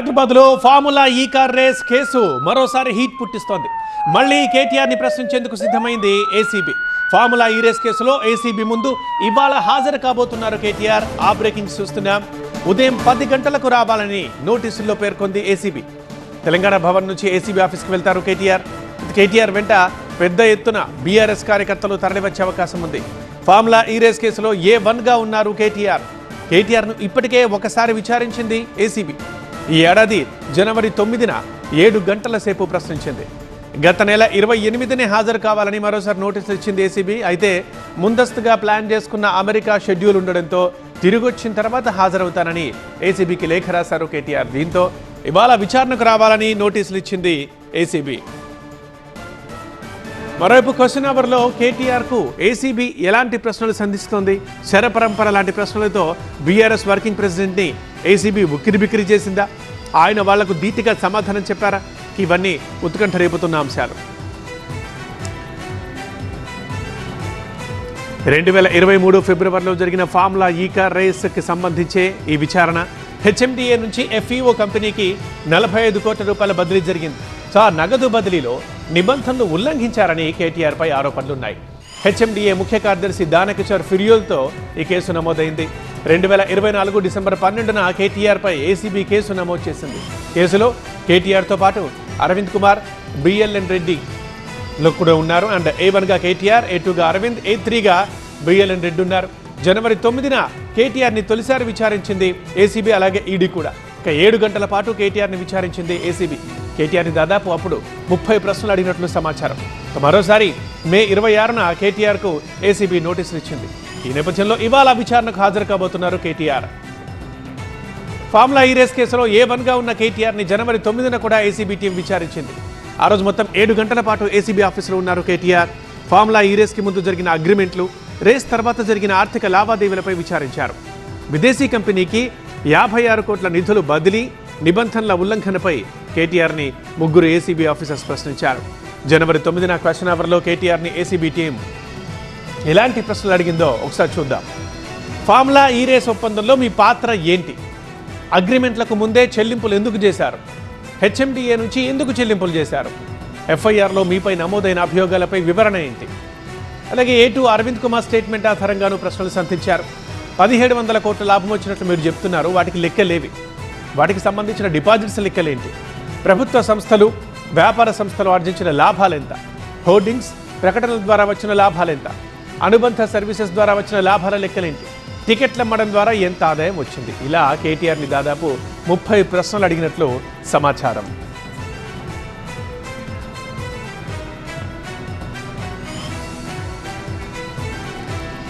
హైదరాబాద్లో formula E car race case మరోసారి heat పుట్టిస్తోంది. మళ్ళీ కేటీఆర్ని ప్రశ్నించేందుకు సిద్ధమైంది ఏసీబీ ఫార్ములా ఈ రేస్ కేసులో ఏసీబీ ముందు ఇవాళ హాజరు కాబోతున్నారు కేటీఆర్. ఆ బ్రేకింగ్ చూస్తున్నాం. ఉదయం పది గంటలకు రావాలని నోటీసుల్లో పేర్కొంది ఏసీబీ తెలంగాణ భవన్ నుంచి ఏసీబీ ఆఫీస్కి వెళ్తారు కేటీఆర్. కేటీఆర్ వెంట పెద్ద ఎత్తున బీఆర్ఎస్ కార్యకర్తలు తరలివచ్చే అవకాశం ఉంది. ఫార్ములా ఈ రేస్ కేసులో ఏ వన్గా ఉన్నారు కేటీఆర్? కేటీఆర్ను ఇప్పటికే ఒకసారి విచారించింది ఏసీబీ ఈ ఏడాది జనవరి తొమ్మిదిన ఏడు గంటల సేపు ప్రశ్నించింది. గత నెల ఇరవై ఎనిమిదినే హాజరు కావాలని మరోసారి నోటీసులు ఇచ్చింది ఏసీబీ. అయితే ముందస్తుగా ప్లాన్ చేసుకున్న అమెరికా షెడ్యూల్ ఉండడంతో తిరిగొచ్చిన తర్వాత హాజరవుతానని ఏసీబీకి లేఖ రాశారు కేటీఆర్. దీంతో ఇవాళ విచారణకు రావాలని నోటీసులు ఇచ్చింది ఏసీబీ. మరోవైపు క్వశ్చన్ అవర్లో కేటీఆర్కు ఏసీబీ ఎలాంటి ప్రశ్నలు సంధిస్తోంది? శరపరంపర లాంటి ప్రశ్నలతో బీఆర్ఎస్ వర్కింగ్ ప్రెసిడెంట్ని ఏసీబీ ఉక్కిరి బిక్కిరి చేసిందా? ఆయన వాళ్ళకు ధీటిగా సమాధానం చెప్పారా? ఇవన్నీ ఉత్కంఠ రేపుతున్న అంశాలు. రెండు వేల ఇరవై మూడు ఫిబ్రవరిలో జరిగిన ఫార్ములా ఈ కార్ రేస్కి సంబంధించే ఈ విచారణ హెచ్ఎండిఏ నుంచి ఎఫ్ఈఓ కంపెనీకి నలభై ఐదు కోట్ల రూపాయల బదిలీ జరిగింది. సో ఆ నగదు బదిలీలో నిబంధనలు ఉల్లంఘించారని కేటీఆర్ పై ఆరోపణలున్నాయి. హెచ్ఎండిఏ ముఖ్య కార్యదర్శి దానకిషోర్ ఫిర్యోల్తో ఈ కేసు నమోదైంది. రెండు వేల ఇరవై నాలుగు డిసెంబర్ పన్నెండున కేటీఆర్పై ఏసీబీ కేసు నమోదు చేసింది. కేసులో కేటీఆర్తో పాటు అరవింద్ కుమార్ బిఎల్ఎన్ రెడ్డి లో కూడా ఉన్నారు. అండ్ ఏ వన్గా కేటీఆర్ ఏ టూగా అరవింద్ ఏ త్రీగా బిఎల్ఎన్ రెడ్డి ఉన్నారు. జనవరి తొమ్మిదిన కేటీఆర్ని తొలిసారి విచారించింది ఏసీబీ అలాగే ఈడీ కూడా. ఇక ఏడు గంటల పాటు కేటీఆర్ని విచారించింది ఏసీబీ కేటీఆర్ని దాదాపు అప్పుడు ముప్పై ప్రశ్నలు అడిగినట్లు సమాచారం. మరోసారి మే ఇరవై ఆరున కేటీఆర్కు ఏసీబీ నోటీసులు ఇచ్చింది. ఈ నేపథ్యంలో ఇవాళ విచారణకు హాజరు కాబోతున్నారు కేటీఆర్. ఫార్ములా ఈ రేస్ కేసులో ఏ వన్గా ఉన్న కేటీఆర్ని జనవరి తొమ్మిదిన కూడా ఏసీబీ టీం విచారించింది. ఆ రోజు మొత్తం ఏడు గంటల పాటు ఏసీబీ ఆఫీసులో ఉన్నారు కేటీఆర్. ఫార్ములా ఈ రేస్కి ముందు జరిగిన అగ్రిమెంట్లు రేస్ తర్వాత జరిగిన ఆర్థిక లావాదేవీలపై విచారించారు. విదేశీ కంపెనీకి యాభై ఆరు కోట్ల నిధులు బదిలీ నిబంధనల ఉల్లంఘనపై కేటీఆర్ని ముగ్గురు ఏసీబీ ఆఫీసర్స్ ప్రశ్నించారు. జనవరి తొమ్మిదిన క్వశ్చన్ అవర్లో కేటీఆర్ని ఏసీబీ టీం ఎలాంటి ప్రశ్నలు అడిగిందో ఒకసారి చూద్దాం. ఫార్ములా ఈ రేస్ ఒప్పందంలో మీ పాత్ర ఏంటి? అగ్రిమెంట్లకు ముందే చెల్లింపులు ఎందుకు చేశారు? హెచ్ఎండిఏ నుంచి ఎందుకు చెల్లింపులు చేశారు? ఎఫ్ఐఆర్లో మీపై నమోదైన అభియోగాలపై వివరణ ఏంటి? అలాగే A two Arvind Kumar statement ఆధారంగాను ప్రశ్నలు సంధించారు. పదిహేడు వందల కోట్ల లాభం వచ్చినట్లు మీరు చెప్తున్నారు వాటికి లెక్కలేవి. వాటికి సంబంధించిన డిపాజిట్స్ లెక్కలేంటి? ప్రభుత్వ సంస్థలు వ్యాపార సంస్థలు ఆర్జించిన లాభాలెంత? హోర్డింగ్స్ ప్రకటనల ద్వారా వచ్చిన లాభాలెంత? అనుబంధ సర్వీసెస్ ద్వారా వచ్చిన లాభాల లెక్కలేంటి? టికెట్లు అమ్మడం ద్వారా ఎంత ఆదాయం వచ్చింది? ఇలా కేటీఆర్ని దాదాపు ముప్పై ప్రశ్నలు అడిగినట్లు సమాచారం.